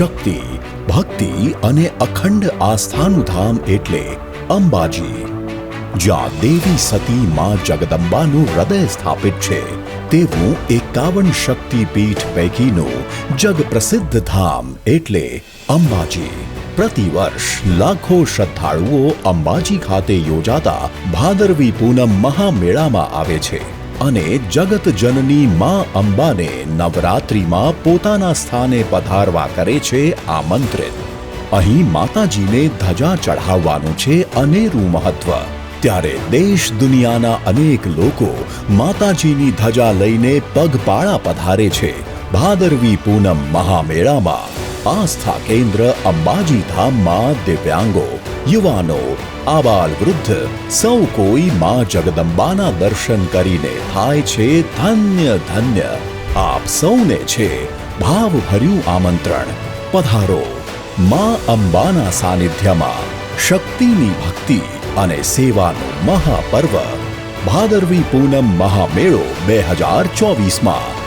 શક્તિ, ભક્તિ અને અખંડ આસ્થાનું ધામ એટલે અંબાજી, જ્યાં દેવી સતી માં જગદંબાનું હૃદય સ્થાપિત છે, તેવું એકાવન શક્તિપીઠ પૈકીનું જગ પ્રસિદ્ધ ધામ એટલે અંબાજી. પ્રતિવર્ષ લાખો શ્રદ્ધાળુઓ અંબાજી ખાતે યોજાતા ભાદરવી પૂનમ મહામેળામાં આવે છે. અને જગત જનની મા અંબાને નવરાત્રિમાં પોતાના સ્થાને પધારવા કરે છે આમંત્રિત. અહીં માતાજીને ધજા ચઢાવવાનું છે અનેરું મહત્વ. ત્યારે દેશ દુનિયાના અનેક લોકો માતાજીની ધજા લઈને પગપાળા પધારે છે. ભાદરવી પૂનમ મહામેળામાં આસ્થા કેન્દ્ર અંબાજી ધામમાં દિવ્યાંગો યુવાનો આબાલ વૃદ્ધ સૌ કોઈ માં જગદંબાના દર્શન કરીને થાય છે ધન્ય ધન્ય આપ સૌને છે ભાવભર્યું આમંત્રણ પધારો માં અંબાના સાનિધ્યમાં શક્તિની ભક્તિ અને સેવાનું મહાપર્વ ભાદરવી પૂનમ મહામેળો બે હજાર ચોવીસમાં